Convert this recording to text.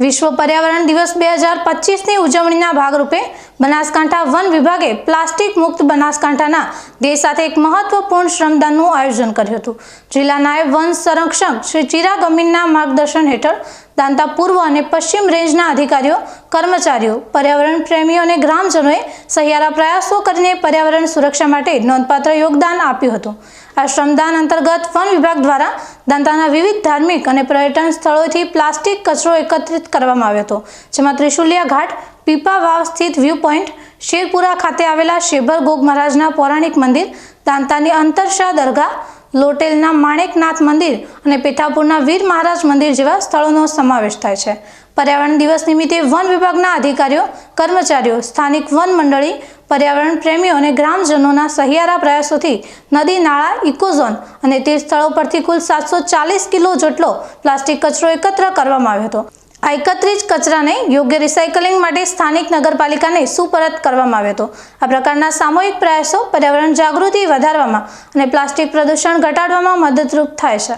વિશ્વ પર્યાવરણ દિવસ બે હજાર પચીસની ઉજવણીના ભાગરૂપે બનાસકાંઠા વન વિભાગે પ્લાસ્ટિક મુક્ત બનાસકાંઠાના દેશ સાથે એક મહત્વપૂર્ણ શ્રમદાનનું આયોજન કર્યું હતું. જિલ્લા નાયબ વન સંરક્ષક શ્રી ચિરાગ અમીનના માર્ગદર્શન હેઠળ દાંતા પૂર્વ અને પશ્ચિમ રેન્જના અધિકારીઓ, કર્મચારીઓ, પર્યાવરણ પ્રેમીઓ અને ગ્રામજનોએ સહિયારા પ્રયાસો કરીને પર્યાવરણ સુરક્ષા માટે નોંધપાત્ર યોગદાન આપ્યું હતું. આ શ્રમદાન અંતર્ગત વન વિભાગ દ્વારા દાંતાના વિવિધ ધાર્મિક અને પર્યટન સ્થળોથી પ્લાસ્ટિક કચરો એકત્રિત કરવામાં આવ્યો હતો, જેમાં ત્રિશુલિયા ઘાટ, પીપા વાવ સ્થિત વ્યૂ પોઈન્ટ, શેરપુરા ખાતે આવેલા શેભર ગોગ મહારાજના પૌરાણિક મંદિર, દાંતાની અંતરશાહ દરગાહ લોટેલના માણેકનાથ મંદિર અને પેથાપુરના વીર મહારાજ મંદિર જેવા સ્થળોનો સમાવેશ થાય છે. પર્યાવરણ દિવસ નિમિત્તે વન વિભાગના અધિકારીઓ, કર્મચારીઓ, સ્થાનિક વન મંડળી, પર્યાવરણ પ્રેમીઓ અને ગ્રામજનોના સહિયારા પ્રયાસોથી નદી, નાળા, ઇકોઝોન અને તે સ્થળો પરથી કુલ સાતસો ચાલીસ કિલો જેટલો પ્લાસ્ટિક કચરો એકત્ર કરવામાં આવ્યો હતો. આ એકત્રિત કચરાને યોગ્ય રિસાયકલિંગ માટે સ્થાનિક નગરપાલિકાને સુપરત કરવામાં આવ્યો હતો. આ પ્રકારના સામૂહિક પ્રયાસો પર્યાવરણ જાગૃતિ વધારવામાં અને પ્લાસ્ટિક પ્રદૂષણ ઘટાડવામાં મદદરૂપ થાય છે.